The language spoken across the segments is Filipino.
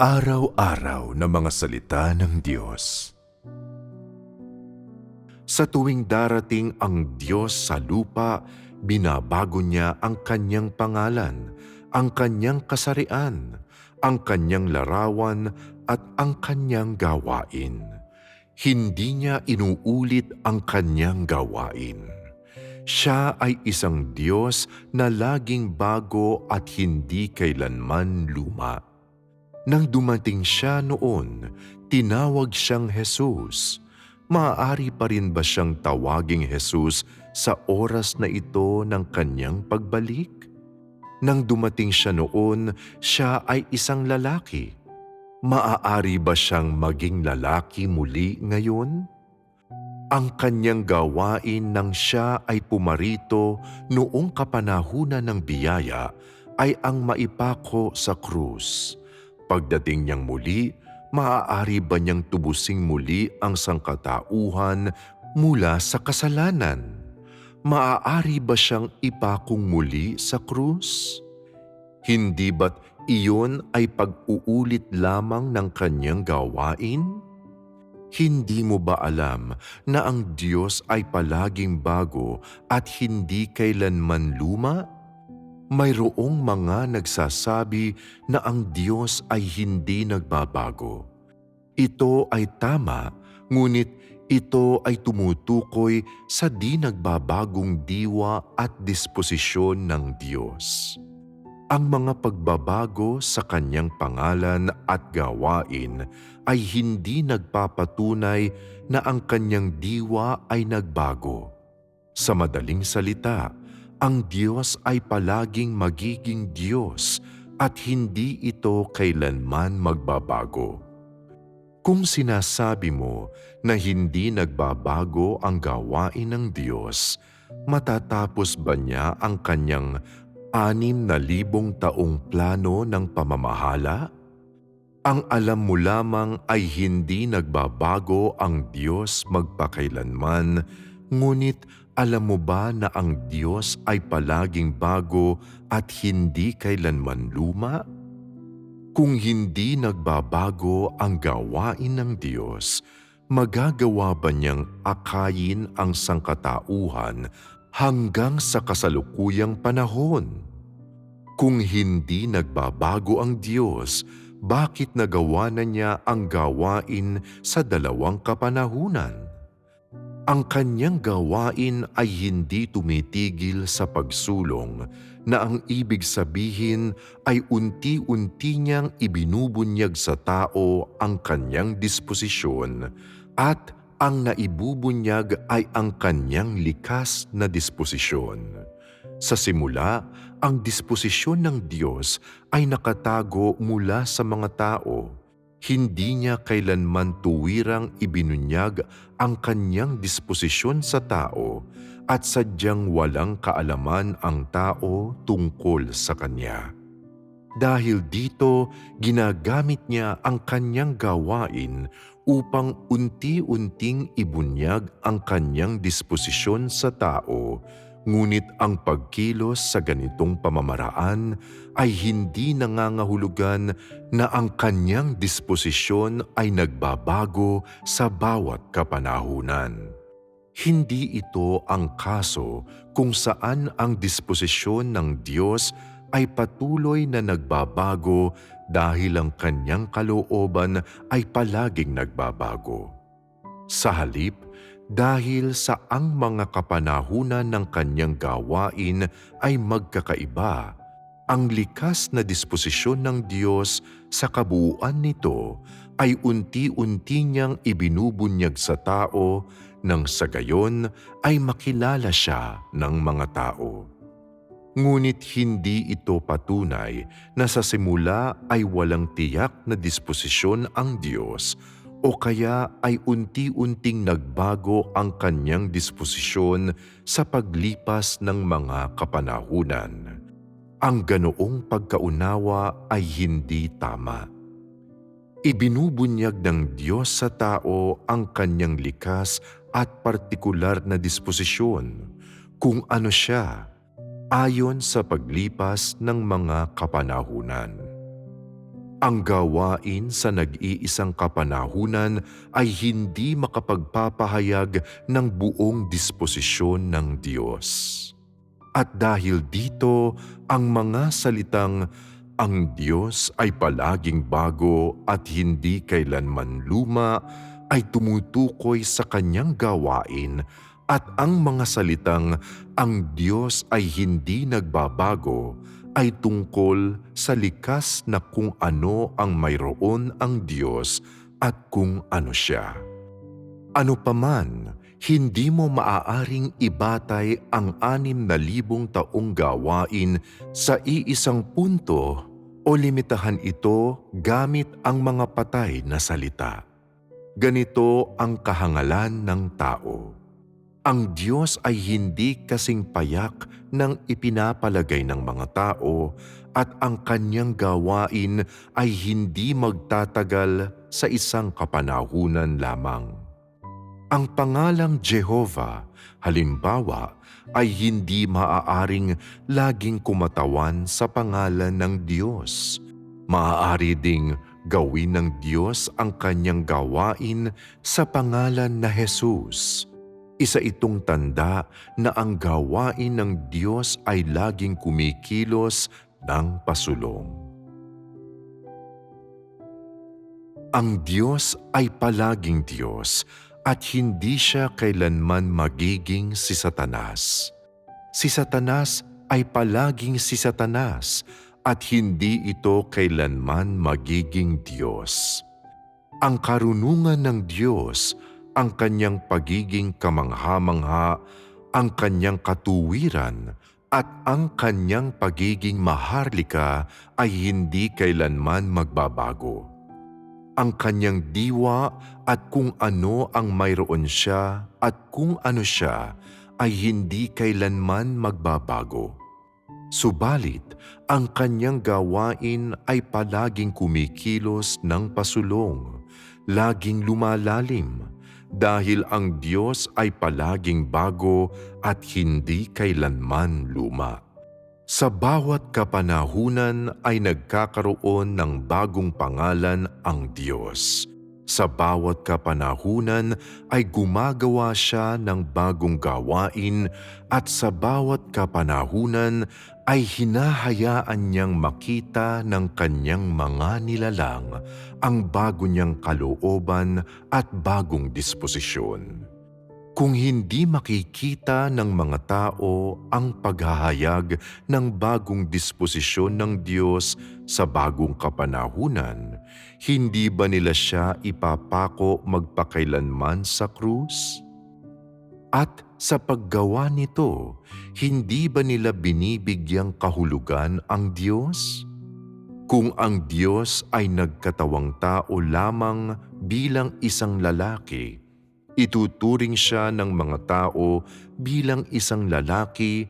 Araw-araw na mga salita ng Diyos. Sa tuwing darating ang Diyos sa lupa, binabago niya ang kanyang pangalan, ang kanyang kasarian, ang kanyang larawan at ang kanyang gawain. Hindi niya inuulit ang kanyang gawain. Siya ay isang Diyos na laging bago at hindi kailanman luma. Nang dumating siya noon, tinawag siyang Jesus. Maaari pa rin ba siyang tawaging Jesus sa oras na ito ng kanyang pagbalik? Nang dumating siya noon, siya ay isang lalaki. Maaari ba siyang maging lalaki muli ngayon? Ang kanyang gawain nang siya ay pumarito noong kapanahunan ng biyaya ay ang maipako sa krus. Pagdating niyang muli, maaari ba niyang tubusing muli ang sangkatauhan mula sa kasalanan? Maaari ba siyang ipakong muli sa krus? Hindi ba't iyon ay pag-uulit lamang ng kanyang gawain? Hindi mo ba alam na ang Diyos ay palaging bago at hindi kailanman luma? Mayroong mga nagsasabi na ang Diyos ay hindi nagbabago. Ito ay tama, ngunit ito ay tumutukoy sa di nagbabagong diwa at disposisyon ng Diyos. Ang mga pagbabago sa kanyang pangalan at gawain ay hindi nagpapatunay na ang kanyang diwa ay nagbago. Sa madaling salita, ang Diyos ay palaging magiging Diyos at hindi ito kailanman magbabago. Kung sinasabi mo na hindi nagbabago ang gawain ng Diyos, matatapos ba niya ang kanyang anim na libong taong plano ng pamamahala? Ang alam mo lamang ay hindi nagbabago ang Diyos magpakailanman, ngunit alam mo ba na ang Diyos ay palaging bago at hindi kailanman luma? Kung hindi nagbabago ang gawain ng Diyos, magagawa ba niyang akayin ang sangkatauhan hanggang sa kasalukuyang panahon? Kung hindi nagbabago ang Diyos, bakit nagawa na niya ang gawain sa dalawang kapanahunan? Ang kanyang gawain ay hindi tumitigil sa pagsulong na ang ibig sabihin ay unti-unti niyang ibinubunyag sa tao ang kanyang disposisyon at ang naibubunyag ay ang kanyang likas na disposisyon. Sa simula, ang disposisyon ng Diyos ay nakatago mula sa mga tao. Hindi niya kailanman tuwirang ibinunyag ang kanyang disposisyon sa tao at sadyang walang kaalaman ang tao tungkol sa kanya. Dahil dito, ginagamit niya ang kanyang gawain upang unti-unting ibunyag ang kanyang disposisyon sa tao Ngunit ang pagkilos sa ganitong pamamaraan ay hindi nangangahulugan na ang kanyang disposisyon ay nagbabago sa bawat kapanahunan. Hindi ito ang kaso kung saan ang disposisyon ng Diyos ay patuloy na nagbabago dahil ang kanyang kalooban ay palaging nagbabago. Sa halip, dahil sa ang mga kapanahunan ng kanyang gawain ay magkakaiba, ang likas na disposisyon ng Diyos sa kabuuan nito ay unti-unti niyang ibinubunyag sa tao nang sa gayon ay makilala siya ng mga tao. Ngunit hindi ito patunay na sa simula ay walang tiyak na disposisyon ang Diyos o kaya ay unti-unting nagbago ang kanyang disposisyon sa paglipas ng mga kapanahunan. Ang ganoong pagkaunawa ay hindi tama. Ibinubunyag ng Diyos sa tao ang kanyang likas at partikular na disposisyon kung ano siya ayon sa paglipas ng mga kapanahunan. Ang gawain sa nag-iisang kapanahunan ay hindi makapagpapahayag ng buong disposisyon ng Diyos. At dahil dito, ang mga salitang ang Diyos ay palaging bago at hindi kailanman luma ay tumutukoy sa kanyang gawain at ang mga salitang ang Diyos ay hindi nagbabago ay tungkol sa likas na kung ano ang mayroon ang Diyos at kung ano siya. Ano paman, hindi mo maaaring ibatay ang anim na libong taong gawain sa iisang punto o limitahan ito gamit ang mga patay na salita. Ganito ang kahangalan ng tao. Ang Diyos ay hindi kasing payak ng ipinapalagay ng mga tao at ang kanyang gawain ay hindi magtatagal sa isang kapanahunan lamang. Ang pangalang Jehovah, halimbawa, ay hindi maaaring laging kumatawan sa pangalan ng Diyos. Maaari ding gawin ng Diyos ang kanyang gawain sa pangalan na Jesus. Isa itong tanda na ang gawain ng Diyos ay laging kumikilos ng pasulong. Ang Diyos ay palaging Diyos at hindi siya kailanman magiging si Satanas. Si Satanas ay palaging si Satanas at hindi ito kailanman magiging Diyos. Ang karunungan ng Diyos, ang kanyang pagiging kamangha-mangha, ang kanyang katuwiran, at ang kanyang pagiging maharlika ay hindi kailanman magbabago. Ang kanyang diwa at kung ano ang mayroon siya at kung ano siya ay hindi kailanman magbabago. Subalit, ang kanyang gawain ay palaging kumikilos ng pasulong, laging lumalalim, dahil ang Diyos ay palaging bago at hindi kailanman luma. Sa bawat kapanahunan ay nagkakaroon ng bagong pangalan ang Diyos. Sa bawat kapanahunan ay gumagawa siya ng bagong gawain at sa bawat kapanahunan ay hinahayaan niyang makita ng kanyang mga nilalang ang bago niyang kalooban at bagong disposisyon. Kung hindi makikita ng mga tao ang paghahayag ng bagong disposisyon ng Diyos sa bagong kapanahunan, hindi ba nila siya ipapako magpakailanman sa krus? At sa paggawa nito, hindi ba nila binibigyang kahulugan ang Diyos? Kung ang Diyos ay nagkatawang tao lamang bilang isang lalaki, ituturing siya ng mga tao bilang isang lalaki,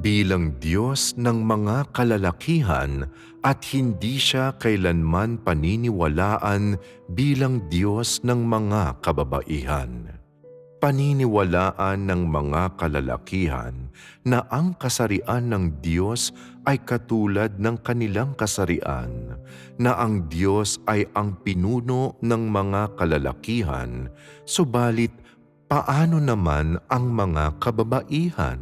bilang Diyos ng mga kalalakihan at hindi siya kailanman paniniwalaan bilang Diyos ng mga kababaihan. Paniniwalaan ng mga kalalakihan na ang kasarian ng Diyos ay katulad ng kanilang kasarian, na ang Diyos ay ang pinuno ng mga kalalakihan, subalit paano naman ang mga kababaihan?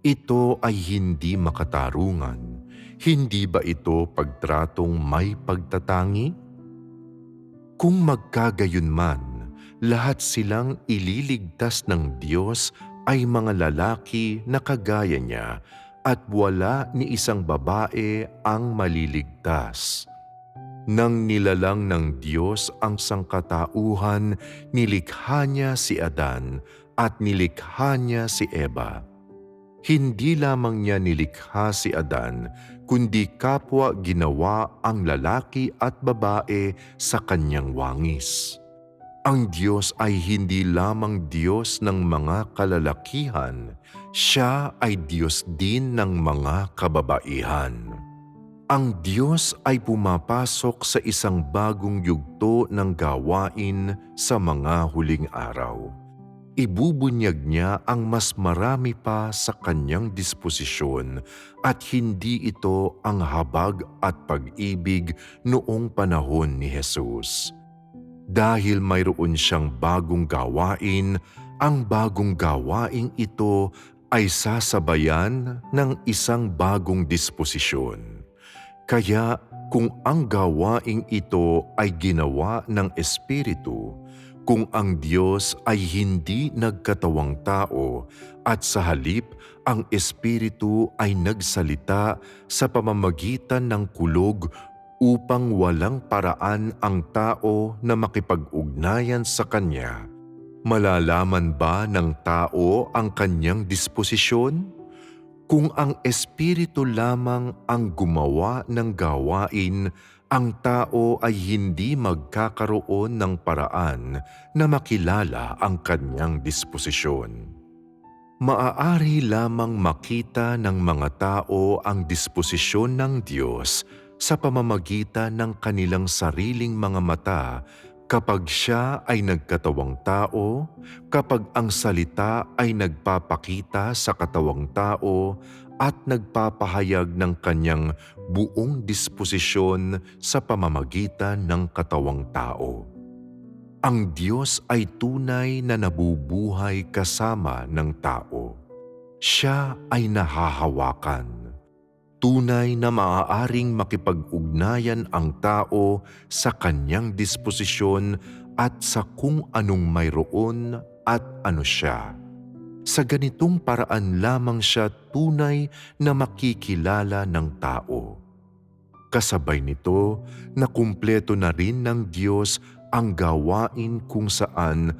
Ito ay hindi makatarungan. Hindi ba ito pagtratong may pagtatangi? Kung magkagayon man, lahat silang ililigtas ng Diyos ay mga lalaki na kagaya niya at wala ni isang babae ang maliligtas. Nang nilalang ng Diyos ang sangkatauhan, nilikha niya si Adan at nilikha niya si Eva. Hindi lamang niya nilikha si Adan, kundi kapwa ginawa ang lalaki at babae sa kanyang wangis. Ang Diyos ay hindi lamang Diyos ng mga kalalakihan, siya ay Diyos din ng mga kababaihan. Ang Diyos ay pumapasok sa isang bagong yugto ng gawain sa mga huling araw. ibubunyag niya ang mas marami pa sa kanyang disposisyon at hindi ito ang habag at pag-ibig noong panahon ni Jesus. Dahil mayroon siyang bagong gawain, ang bagong gawaing ito ay sasabayan ng isang bagong disposisyon. Kaya kung ang gawaing ito ay ginawa ng Espiritu, kung ang Diyos ay hindi nagkatawang tao at sa halip ang Espiritu ay nagsalita sa pamamagitan ng kulog upang walang paraan ang tao na makipag-ugnayan sa Kanya, malalaman ba ng tao ang kanyang disposisyon? Kung ang Espiritu lamang ang gumawa ng gawain, ang tao ay hindi magkakaroon ng paraan na makilala ang kanyang disposisyon. Maaari lamang makita ng mga tao ang disposisyon ng Diyos sa pamamagitan ng kanilang sariling mga mata kapag siya ay nagkatawang tao, kapag ang salita ay nagpapakita sa katawang tao at nagpapahayag ng kanyang buong disposisyon sa pamamagitan ng katawang tao. Ang Diyos ay tunay na nabubuhay kasama ng tao. Siya ay nahahawakan tunay na maaaring makipag-ugnayan ang tao sa kanyang disposisyon at sa kung anong mayroon at ano siya. Sa ganitong paraan lamang siya tunay na makikilala ng tao. Kasabay nito na kumpleto na rin ng Diyos ang gawain kung saan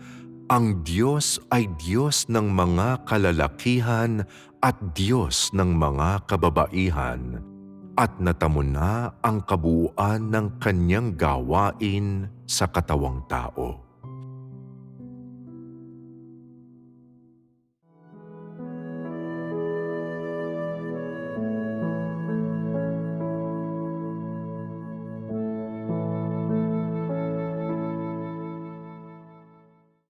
ang Diyos ay Diyos ng mga kalalakihan at Diyos ng mga kababaihan at natamo na ang kabuuan ng kanyang gawain sa katawang tao.